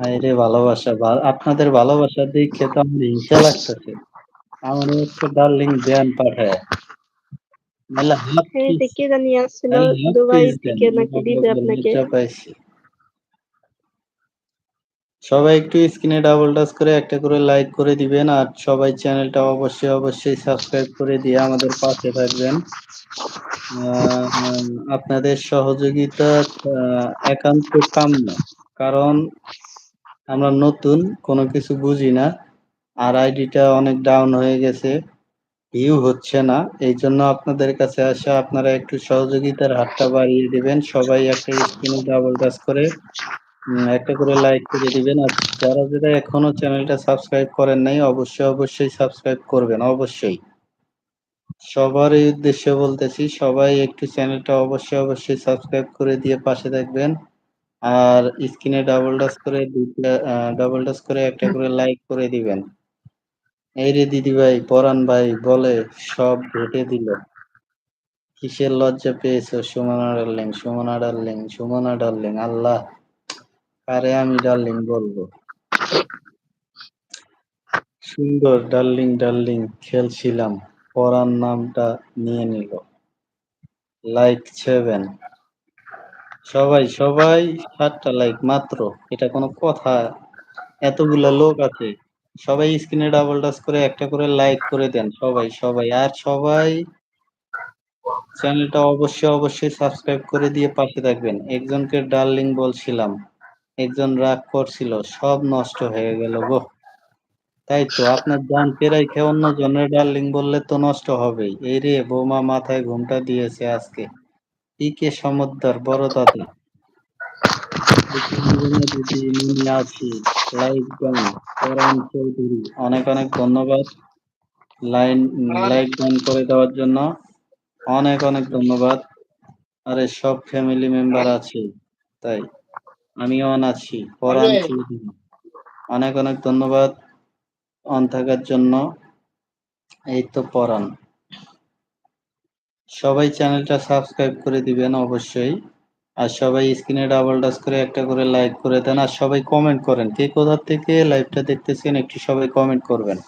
হায়রে ভালোবাসা আপনাদের ভালোবাসা দেখে তো আমার হিংসা লাগতেছে। আমারে একটা ডার্লিং দেন পাঠায়া। জানি আসছিল দুবাই থেকে নাকি দিবে আপনাকে। সবাই একটু স্ক্রিনে ডাবল টাচ করে একটা করে লাইক করে দিবেন। আর সবাই চ্যানেলটা অবশ্যই, অবশ্যই সাবস্ক্রাইব করে দিয়ে আমাদের পাশে থাকবেন। আপনাদের সহযোগিতা একান্ত কাম্য। কারণ আমরা নতুন কোনো কিছু বুঝি না। আর আইডিটা অনেক ডাউন হয়ে গেছে। ভিউ হচ্ছে না। এই জন্য আপনাদের কাছে আসা আপনারা একটু সহযোগিতার হাতটা বাড়িয়ে দিবেন। সবাই একটা স্ক্রিনে ডাবল টাচ করে একটা করে লাইক করে দিবেন। আর যারা, যারা এখনও চ্যানেলটা সাবস্ক্রাইব করেন নাই অবশ্যই, অবশ্যই সাবস্ক্রাইব করবেন অবশ্যই। সবারই উদ্দেশ্যে বলতেছি সবাই একটু চ্যানেলটা অবশ্যই, অবশ্যই সাবস্ক্রাইব করে দিয়ে পাশে থাকবেন। আর স্ক্রিনে ডাবল টাচ করে দুইটা ডাবল টাচ করে একটা করে লাইক করে দিবেন। এইরে দিদিভাই, পরাণ ভাই বলে সব ঘেঁটে দিল। কিসের লজ্জা পেয়েছ Sumana darling, Sumana darling, Sumana darling আল্লাহ! আরে আমি ডার্লিং বলব? সুন্দর ডার্লিং, ডার্লিং খেলছিলাম। পরাণ নামটা নিয়ে নিল। লাইক 7 সবাই, সবাই সাতটা লাইক মাত্র। এটা কোনো কথা? এতগুলা লোক আছে। সবাই স্ক্রিনে ডাবল টাচ করে একটা করে লাইক করে দেন। সবাই, সবাই। আর সবাই চ্যানেলটা অবশ্যই, অবশ্যই সাবস্ক্রাইব করে দিয়ে পাশে থাকবেন। একজনকে ডার্লিং বলছিলাম। একজন রাগ করছিল। সব নষ্ট হয়ে গেল গো! তাই তো আপনার জানকে রাইখা অন্যজনের ডার্লিং বললে তো নষ্ট হবেই। এই রে বৌমা মাথায় ঘুমটা দিয়েছে আজকে। পিকে সমদ্দার বড় দাদু। পরাণ চৌধুরী। অনেক, অনেক ধন্যবাদ। লাইন লাইক ডান করে দেওয়ার জন্য। অনেক, অনেক ধন্যবাদ। আরে সব ফ্যামিলি মেম্বার আছে। তাই। আমিও অন আছি। পরাণ চৌধুরী। অনেক, অনেক ধন্যবাদ অন থাকার জন্য। এই তো পরাণ। সবাই চ্যানেলটা সাবস্ক্রাইব করে দিবেন অবশ্যই। আর সবাই স্ক্রিনে ডাবল টাচ করে একটা করে লাইক করে দেন। আর সবাই কমেন্ট করেন। কে কোথা থেকে লাইভটা দেখতেছেন একটু সবাই কমেন্ট করবেন।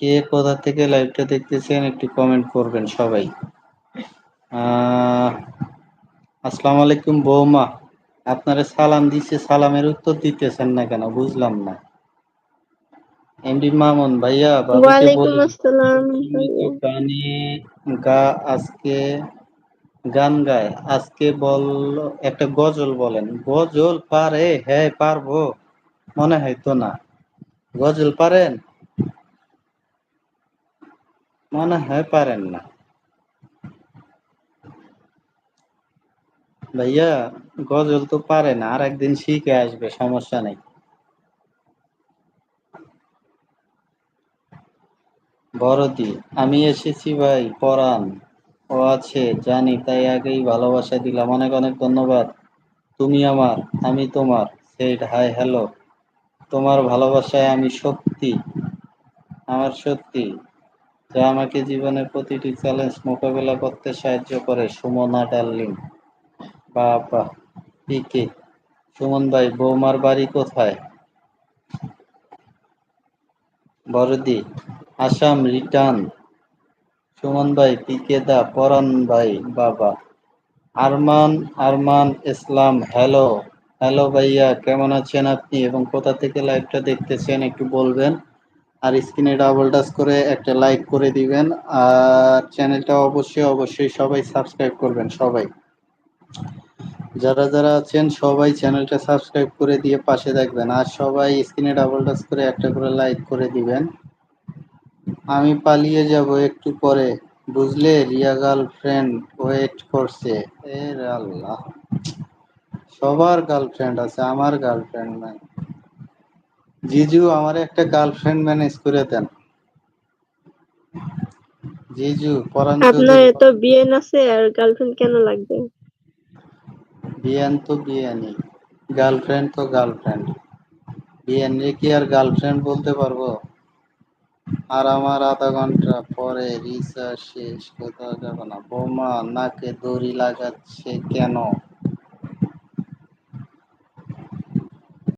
কে কোথা থেকে লাইভটা দেখতেছেন একটু কমেন্ট করবেন সবাই। আসসালামু আলাইকুম বৌমা। আপনারা সালাম দিচ্ছে সালামের উত্তর দিতেছেন না কেন বুঝলাম না। এমডি মামুন ভাইয়া ওয়ালাইকুম আসসালাম। গানে গা আজকে গান গায়। আজকে বল একটা গজল বলেন। গজল পারে? হ্যাঁ পারব। মনে হয় তো না। গজল পারেন? মনে হয় পারেন না। ভাইয়া গজল তো পারে না। আরেকদিন শিখে আসবে সমস্যা নেই। বড়দি, আমি এসেছি ভাই পরাণ। ও আছে জানি তাই আগেই ভালোবাসা দিলাম। অনেক, অনেক ধন্যবাদ। তুমি আমার, আমি তোমার। Said hi hello. তোমার ভালোবাসায় আমি সত্যি, আমার সত্যি যা আমাকে জীবনের প্রতিটি চ্যালেঞ্জ মোকাবেলা করতে সাহায্য করে। সুমনা ডার্লিং। বাহ! পিকে। সুমন ভাই বৌমার বাড়ি কোথায়? বড়দি, আসাম রিটার্ন। সুমন ভাই, পিকে দা, পরাণ ভাই, বাবা। আরমান, আরমান ইসলাম হ্যালো। হ্যালো ভাইয়া কেমন আছেন আপনি এবং কোথা থেকে লাইভটা দেখতেছেন একটু বলবেন। আর স্ক্রিনে ডাবল টাচ করে একটা লাইক করে দিবেন। আর চ্যানেলটা অবশ্যই, অবশ্যই সবাই সাবস্ক্রাইব করবেন সবাই। যারা, যারা আছেন সবাই চ্যানেলটা সাবস্ক্রাইব করে দিয়ে পাশে থাকবেন। আর সবাই স্ক্রিনে ডাবল টাচ করে একটা করে লাইক করে দিবেন। আমি পালিয়ে যাব একটু পরে। বুঝলে রিয়া গার্লফ্রেন্ড ওয়েট করছে। এর আল্লাহ! সবার গার্লফ্রেন্ড আছে আমার গার্লফ্রেন্ড নাই। জিজু আমার একটা গার্লফ্রেন্ড ম্যানেজ করে দেন। জিজু পরাণ আপনার এত বিয়েন আছে আর গার্লফ্রেন্ড কেন লাগবে? বিয়ান তো বিয়ানই। গার্লফ্রেন্ড তো গার্লফ্রেন্ড। বিয়ানরে কি আর গার্লফ্রেন্ড বলতে পারব? আর আমার আধা ঘণ্টা পরে রিচার্জ শেষ, কোথাও যাব না। বোমা, নাকে দড়ি লাগাচ্ছে কেন?